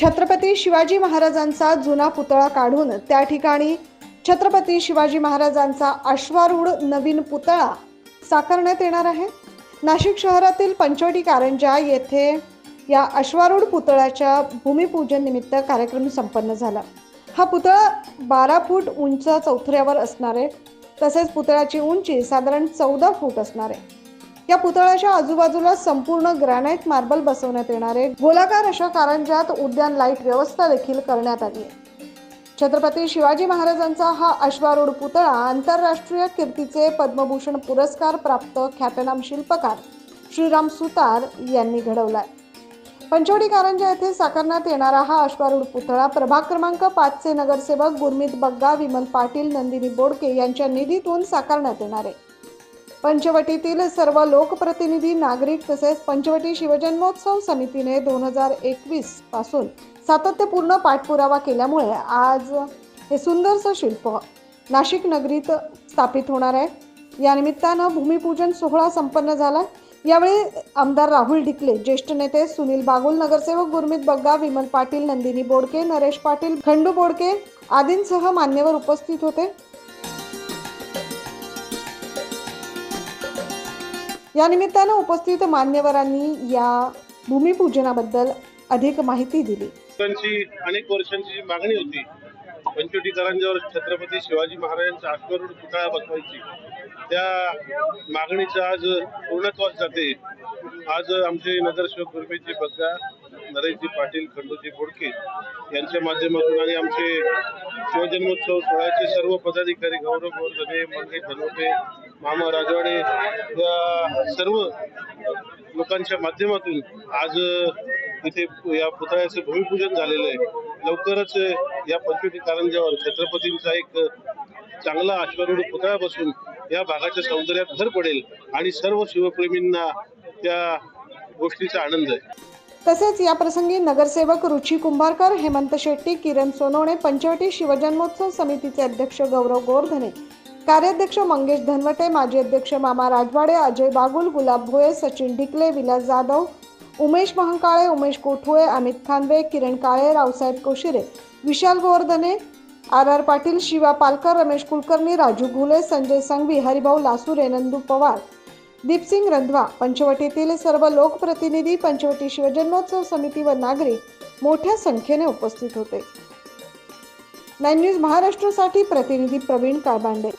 छत्रपती शिवाजी महाराजांचा जुना पुतळा काढून त्या ठिकाणी छत्रपती शिवाजी महाराजांचा अश्वारूढ नवीन पुतळा साकारण्यात येणार आहे. नाशिक शहरातील पंचवटी कारंजा येथे या अश्वारूढ पुतळ्याच्या भूमिपूजन निमित्त कार्यक्रम संपन्न झाला. हा पुतळा बारा फूट उंच चौथऱ्यावर असणार आहे. तसेच पुतळ्याची उंची साधारण चौदा फूट असणार आहे. या पुतळ्याच्या आजूबाजूला संपूर्ण ग्रॅनाइट मार्बल बसवण्यात येणार आहे गोलाकार अशा कारंजात उद्यान लाइट व्यवस्था देखील करण्यात आली आहे. छत्रपती शिवाजी महाराजांचा हा अश्वारूढ पुतळा आंतरराष्ट्रीय कीर्तीचे पद्मभूषण पुरस्कार प्राप्त ख्यातनाम शिल्पकार श्रीराम सुतार यांनी घडवला पंचवडी कारंजा येथे साकारण्यात येणारा हा अश्वारूढ पुतळा प्रभाग क्रमांक पाचचे नगरसेवक गुरमीत बग्गा विमल पाटील नंदिनी बोडके यांच्या निधीतून साकारण्यात येणार आहे. पंचवटीतील सर्व लोकप्रतिनिधी नागरिक तसेच पंचवटी शिवजन्मोत्सव समितीने दोन हजार एकवीसपासून सातत्यपूर्ण पाठपुरावा केल्यामुळे आज हे सुंदरसं शिल्प नाशिक नगरीत स्थापित होणार आहे. या निमित्तानं भूमिपूजन सोहळा संपन्न झाला. यावेळी आमदार राहुल ढिकले ज्येष्ठ नेते सुनील बागुल नगरसेवक गुरमीत बग्गा विमल पाटील नंदिनी बोडके नरेश पाटील खंडू बोडके आदींसह मान्यवर उपस्थित होते. या निमित्तानं उपस्थित मान्यवरांनी या भूमिपूजनाबद्दल अधिक माहिती दिली. अनेक वर्षांची जी मागणी होती पंचवटी छत्रपती शिवाजी महाराजांचा अश्वरूढ पुतळा बसवायची त्या मागणीचं आज पूर्णत्वास जाते. आज आमचे नगरसेवक गुरमीजी बग्गा नरेशजी पाटील खंडूजी बोडके यांच्या माध्यमातून आणि आमचे शिवजन्मोत्सव सोहळ्याचे सर्व पदाधिकारी गौरव गोरधने मंगेश धनोटे मामा राजवाडे या सर्व लोकांच्या माध्यमातून आज इथे या पुतळ्याचं भूमिपूजन झालेलं आहे. लवकरच या पंचवटी कारंजावर छत्रपतींचा एक चांगला अश्वारूढ पुतळा बसून या भागाच्या सौंदर्यात भर पडेल आणि सर्व शिवप्रेमींना त्या गोष्टीचा आनंद आहे. तसेच या प्रसंगी नगरसेवक रुची कुंभारकर हेमंत शेट्टी किरण सोनवणे पंचवटी शिवजन्मोत्सव समितीचे अध्यक्ष गौरव गोरधने कार्याध्यक्ष मंगेश धनवटे माजी अध्यक्ष मामा राजवाडे अजय बागुल गुलाब भोये सचिन ढिकले विलास जाधव उमेश महाकाळे उमेश कोठुळे अमित खानवे किरण काळे रावसाहेब कोशिरे विशाल गोवर्धने आर आर पाटील शिवा पालकर रमेश कुलकर्णी राजू घुले संजय संघवी हरिभाऊ लासुरे नंदू पवार दीपसिंग रंधवा पंचवटीतील सर्व लोकप्रतिनिधी पंचवटी शिवजन्मोत्सव समिती व नागरिक मोठ्या संख्येने उपस्थित होते. नाईन न्यूज महाराष्ट्रासाठी प्रतिनिधी प्रवीण काळबांडे.